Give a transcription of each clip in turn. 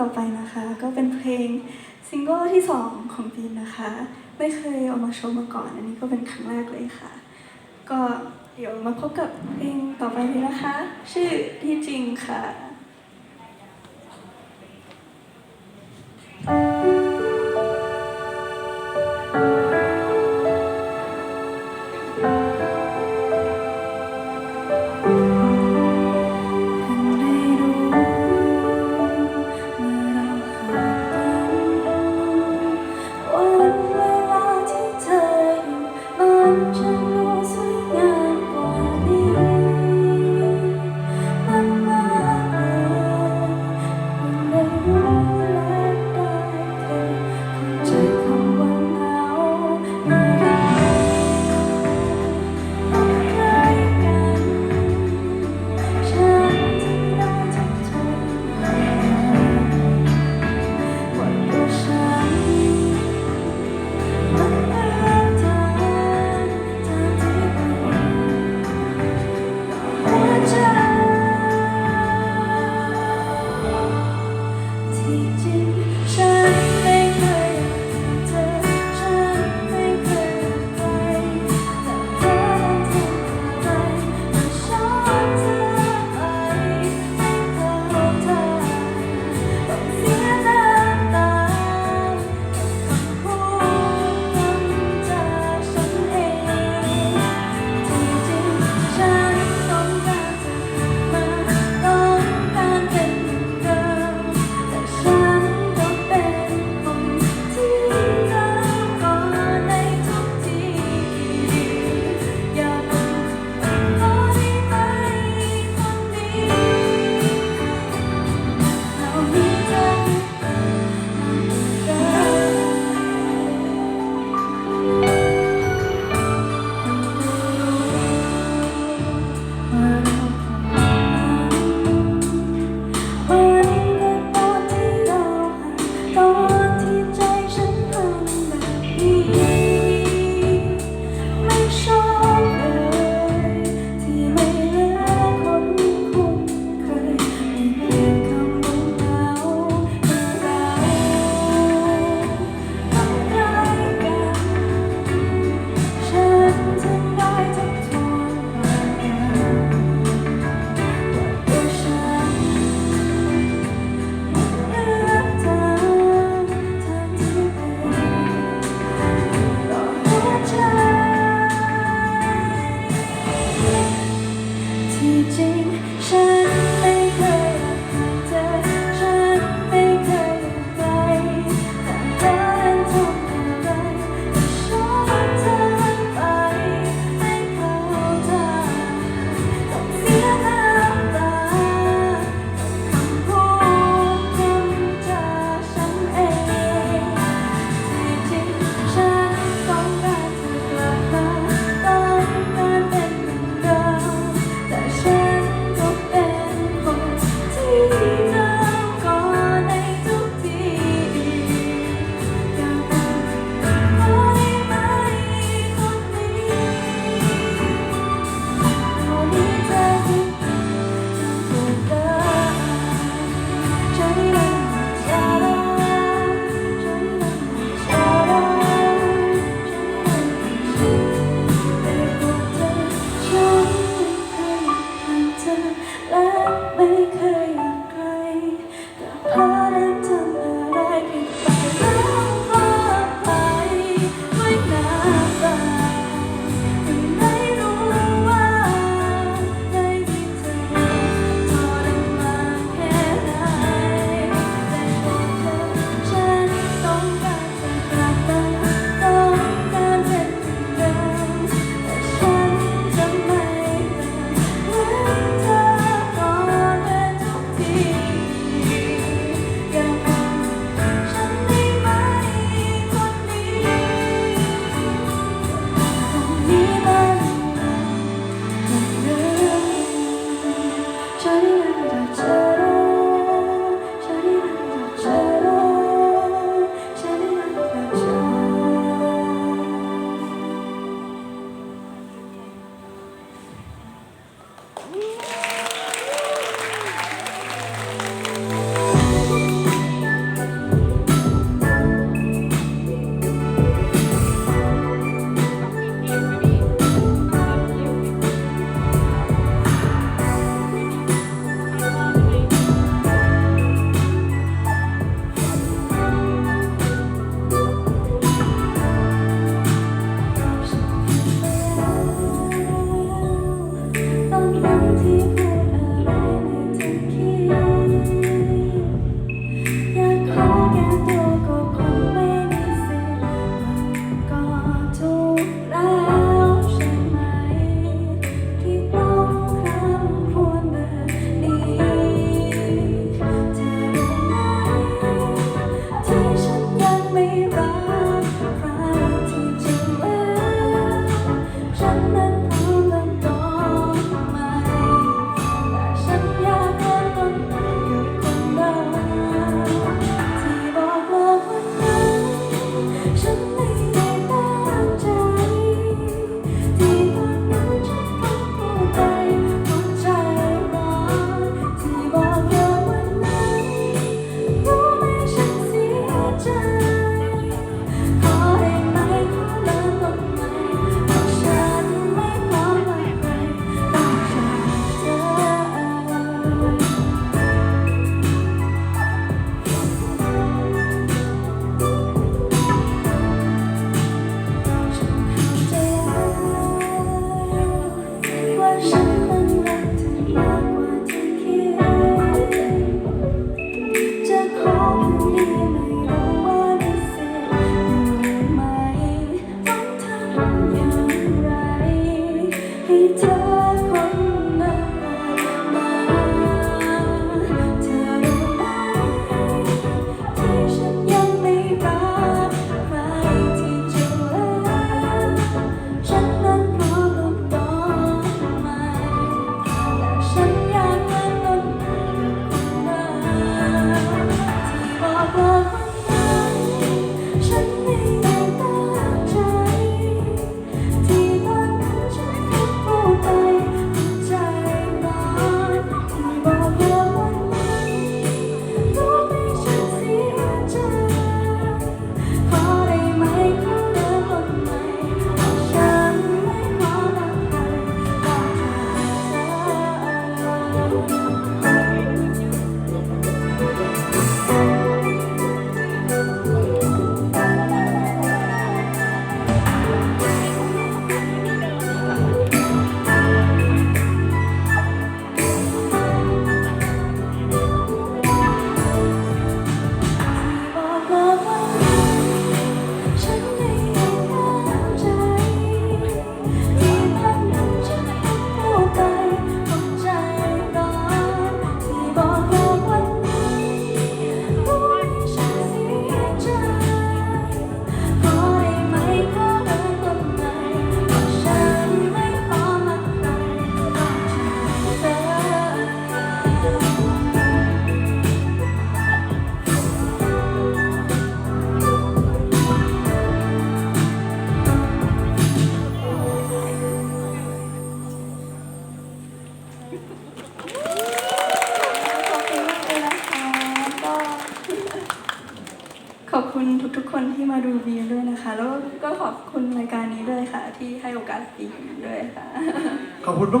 ต่อไปนะคะ ก็เป็นเพลงซิงเกิลที่สองของปีนนะคะ ไม่เคยเอามาโชว์มาก่อน อันนี้ก็เป็นครั้งแรกเลยค่ะ ก็เดี๋ยวมาพบกับเพลงต่อไปเลยนะคะ ชื่อที่จริงค่ะ sleep too.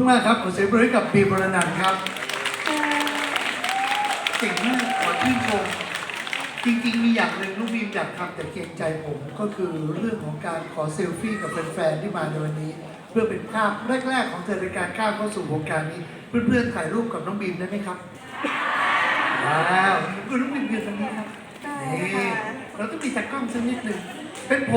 ณมากๆครับ ขอเสียงปรบมือให้กับบีมบรนันท์ครับเก่งมากขอชื่นชม จริง ๆ มีอย่างหนึ่งลูกบีมอยากทำแต่เกรงใจผม ก็คือเรื่องของการขอเซลฟี่กับแฟนๆที่มาในวันนี้ เพื่อเป็นภาพแรก ๆ ของเธอในการก้าวเข้าสู่วงการนี้ เพื่อนๆถ่ายรูปกับน้องบีมได้ไหมครับว้าวคุณน้องบีมยืนตรงนี้ครับได้นี่ค่ะ เราต้องมีตากล้องสักนิดหนึ่งเป็นผม